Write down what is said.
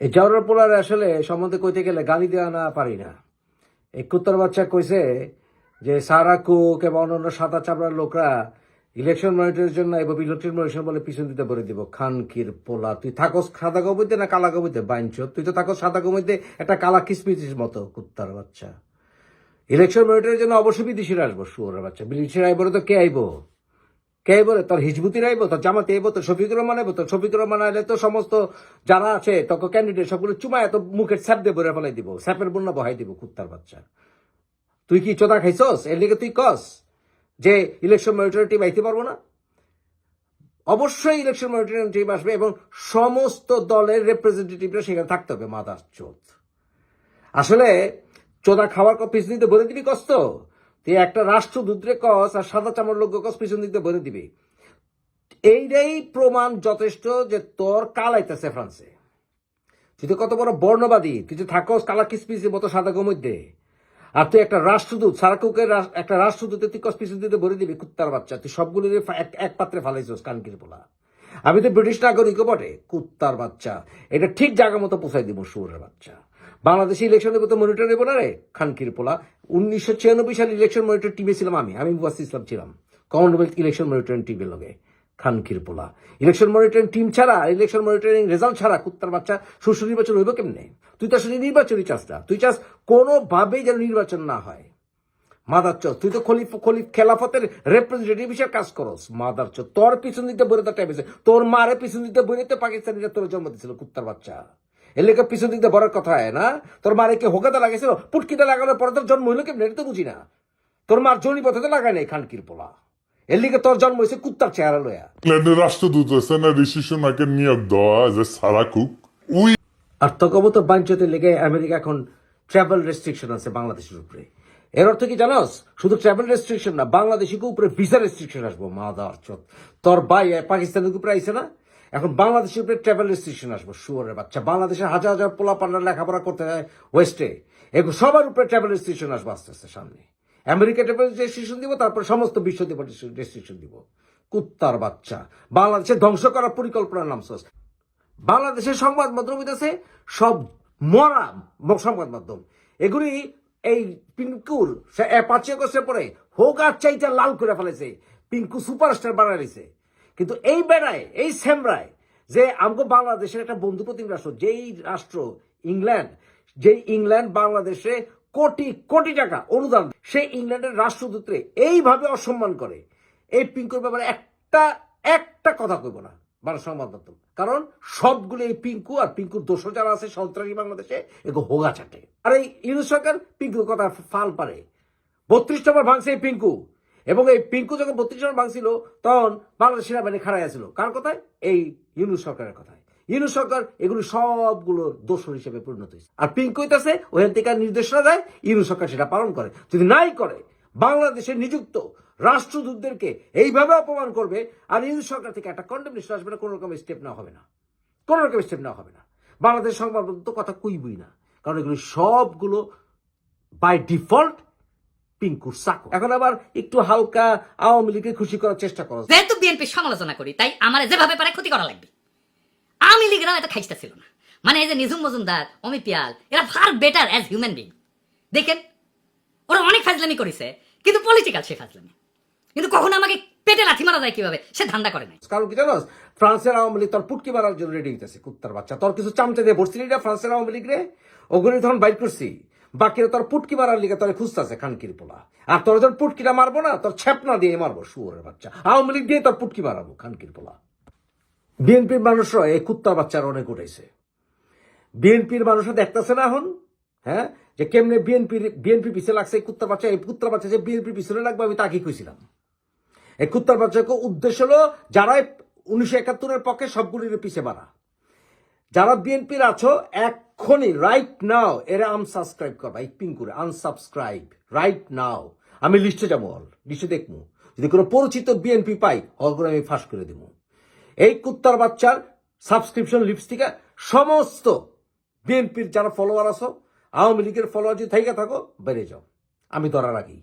এই জাউরার পোলার আসলে সম্বন্ধে কইতে গেলে গালি দেওয়া না পারি না। এই কুত্তার বাচ্চা কইছে যে সারা কুক এবং অন্যান্য সাদা চামড়ার লোকরা ইলেকশন মনিটরের জন্য এবং ইলেকট্রিক মনিটর বলে পিছন দিতে বলে দিব। খানকির পোলা, তুই থাকস সাদা কবিতে না কালা কবিতে বাইঞ্চ, তুই তো থাকস সাদা কবিতে একটা কালা কিসমিসির মতো কুত্তার বাচ্চা। ইলেকশন মনিটরের জন্য অবশ্যই বিদেশিরা আসব, শুয়োরের বাচ্চা। বিদেশিরা আইবো তো কে আইবো? কে বলে? তোর হিজবুতির আইবো, তোর জামাতে আইবো, তোর শফিকুর রহমান আইবো, তোর শফিকুর রহমান আইলে তো সমস্ত যারা আছে তখন ক্যান্ডিডেট সবগুলো চুমায়, এত মুখের স্যাপ দিয়ে বলে ফেলাই দিব, স্যাপের বন্যা বহাই দিব কুত্তার বাচ্চা। তুই কি চোদা খাইছস? এর লিগে তুই কস যে ইলেকশন মনিটরিং টিম আইতে পারব না? অবশ্যই ইলেকশন মনিটরিং টিম আসবে এবং সমস্ত দলের রিপ্রেজেন্টেটিভরা সেখানে থাকতে হবে, মাদার চোদ। আসলে চোদা খাওয়ার কপিস নিতে বলে দিবি কষ্ট? তুই একটা রাষ্ট্রদূতরে কস আর সাদা চামড় লোক কস পিছন দিতে বলে দিবি। এইটাই প্রমাণ যথেষ্ট যে তোর কালাইতেছে ফ্রান্সে। তুই তো কত বড় বর্ণবাদী, তুই যে থাকস কালা কিসপিসের মতো সাদা মধ্যে। আর তুই একটা রাষ্ট্রদূত সারাকুকের রাস- একটা রাষ্ট্রদূতের তুই কস পিছন দিতে বলে দিবি, কুত্তার বাচ্চা। তুই সবগুলো এক পাত্রে ফালাইছিস কানকির পোলা। আমি তো ব্রিটিশ নাগরিকও বটে, কুত্তার বাচ্চা। এটা ঠিক জায়গা মতো পোষাই দিব সুরের বাচ্চা। বাংলাদেশে ইলেকশনের মতো মনিটর নেব না রে? খানকির পোলা। উনিশশো ছিয়ানব্বই সালে ইলেকশন মনিটর টিমে ছিলাম আমি। আমি মুবাস ইসলাম ছিলাম। কমনওয়েলথ ইলেকশন মনিটরিং টিমের লগে। খানকির পোলা। ইলেকশন মনিটরিং টিম ছাড়া ইলেকশন মনিটরিং রেজাল্ট ছাড়া কুত্তার বাচ্চা সুষ্ঠু নির্বাচন হইব কেমনে? তুই তো আসলে নির্বাচনই চাস না। তুই চাস কোনোভাবেই যেন নির্বাচন না হয়। মাদার চোদ, তুই তো খলিফ খলিফ খেলাফতের রিপ্রেজেন্টেটিভ হিসেবে কাজ করস। মাদার চোদ, তোর পিছন দিতে তার টাইম তোর মারে পিছন দিতে বলে তো পাকিস্তানিরা তোর জন্ম দিয়েছিল কুত্তার বাচ্চা। এর লেগে পিছন দিতে বড় কথা হয় না? তোর মারে কে হোকাতে লাগাইছিল পুটকিতে লাগানোর পরে তোর জন্ম হইল কেমন? এটা তো বুঝি না। তোর মার জনি পথে তো লাগাই নাই খানকির পোলা। এর লিগে তোর জন্ম হয়েছে কুত্তার চেহারা লয়া রাষ্ট্রদূত না ঋষি সোনাকে নিয়োগ দেওয়া যে সারা কুক। উই আর তকবত বাঞ্চতের লেগে আমেরিকা এখন ট্রাভেল রেস্ট্রিকশন আছে বাংলাদেশের উপরে। এর অর্থ কি জানোস? শুধু ট্রাভেল রেস্ট্রিকশন না বাংলাদেশিকে উপরে ভিসা রেস্ট্রিকশন আসব মাদার চোদ। তোর ভাই পাকিস্তানের উপরে আইসে না? এখন বাংলাদেশের উপরে ট্রাভেল রেস্ট্রিকশন আসব, শুয়ারের বাচ্চা। বাংলাদেশের হাজার হাজার পোলা পান্ডার লেখাপড়া করতে যায় ওয়েস্টে এগুলো সবার উপরে ট্রাভেল রেস্ট্রিকশন আসব আস্তে আস্তে সামনে। আমেরিকা ট্রাভেল রেস্ট্রিকশন দিব, তারপর সমস্ত বিশ্ব দিব রেস্ট্রিকশন দিব। কুত্তার বাচ্চা। বাংলাদেশের ধ্বংস করার পরিকল্পনার নাম sos। বাংলাদেশের সংবাদ মাধ্যম হইতেছে সব মরা সংবাদ মাধ্যম। এগুলি এই পিঙ্কুর এ পাঁচই পরে হোক আর চাইটা লাল করে ফেলেছে। পিঙ্কু সুপারস্টার বানাইছে কিন্তু এই বেড়ায়, এই সেমরায় যে আমগো বাংলাদেশের একটা বন্ধু প্রতিম রাষ্ট্র, যেই রাষ্ট্র ইংল্যান্ড, যেই ইংল্যান্ড বাংলাদেশে কোটি কোটি টাকা অনুদান, সেই ইংল্যান্ডের রাষ্ট্রদূতরে এইভাবে অসম্মান করে। এই পিঙ্কুর ব্যাপারে একটা একটা কথা কইব না মানে সংবাদ মাধ্যম। কারণ সবগুলো এই পিঙ্কু আর পিঙ্কুর দোষর যারা আছে সন্ত্রাসী বাংলাদেশে, এগো হোগা চাটে আর এই ইউনুস সরকার পিঙ্কুর কথা ফাল পারে। বত্রিশ নম্বর ভাঙছে এই পিঙ্কু। এবং এই পিঙ্কু যখন বত্রিশ নম্বর ভাঙছিল, তখন বাংলাদেশ সেনাবাহিনী খাড়াই আছিল। কার কথায়? এই ইউনুস সরকারের কথায়। ইউনুস সরকার এগুলো সবগুলো দোষর হিসেবে পরিণত হয়েছে। আর পিঙ্কু হইতেছে ওখান থেকে নির্দেশনা দেয়, ইউনুস সরকার সেটা পালন করে। যদি নাই করে, বাংলাদেশে নিযুক্ত রাষ্ট্রদূতদেরকে এইভাবে অপমান করবে, আর ইউনুস সরকার থেকে একটা কন্ডেমনেশন আসবে না কোনো রকম স্টেপ নেওয়া হবে না। কোনো রকম স্টেপ নেওয়া হবে না। বাংলাদেশ সংবাদ তো কথা কইবই না। কারণ এগুলো সবগুলো বাই ডিফল্ট পিঙ্কুর সাকো। এখন আবার একটু হালকা আওয়ামী লীগকে খুশি করার চেষ্টা করো। যেহেতু বিএনপি সমালোচনা করি তাই আমার যেভাবে পারে ক্ষতি করা লাগবে। আমি লীগেরাও এত খাইস্তা ছিল না। মানে এই যে নিজুম মজুমদার অমি পিয়াল এরা far better as human being দেখেন ওরা অনেক ফাজলামি করেছে কিন্তু পলিটিক্যাল সে ফাজলামি। কিন্তু কখনো আমাকে পেটে লাথি মারা যায় কীভাবে সে ধান্দা করে নাই। কারণ কি জানোস ফ্রান্সের আওয়ামী লীগ তোর পুটকি মারার জন্য রেডি হইতেছে কুত্তার বাচ্চা। তোর কিছু চামচে দিয়ে ভরছিলি না ফ্রান্সের আওয়ামী লীগ রে? ওগুলি তখন বাইর করছি। বাকিরা তোর পুটকি মারার লিগে তোর খুঁজতেছে খানকির পোলা। আর তোর যখন পুটকিটা মারবো না, তোর ছ্যাপনা দিয়ে মারবো, শুয়োরের বাচ্চা। আওয়ামী লীগ দিয়ে তোর পুটকি মারাবো, খানকির পোলা। বিএনপির মানুষরা এই কুত্তার বাচ্চার অনেক উঠেছে বিএনপির মানুষরা দেখতেছে না এখন হ্যাঁ? যে কেমনে বিএনপির, বিএনপি পিছিয়ে লাগছে এই কুত্তার বাচ্চা, এই কুত্তার বাচ্চা যে বিএনপি পিছনে লাগবে, আমি তাকে কইছিলাম। এই কুত্তার বাচ্চাকে উদ্দেশ্য হলো, যারা উনিশশো একাত্তরের পক্ষে সবগুলির পিছিয়ে মারা। যারা বিএনপির আছো এক্ষুনি রাইট নাও এরা আনসাবস্ক্রাইব করবা, এই করে আনসাবস্ক্রাইব রাইট নাও আমি লিস্টে যাব অল লিস্টে দেখব। যদি কোনো পরিচিত বিএনপি পাই অগুলো আমি ফাঁস করে দেবো। এই কুত্তার বাচ্চার সাবস্ক্রিপশন লিপস্টিকা সমস্ত বিএনপির যারা ফলোয়ার আসো আওয়ামী লীগের ফলোয়ার যদি থাইকা থাকো, বেড়ে যাও। আমি ধরার আগেই।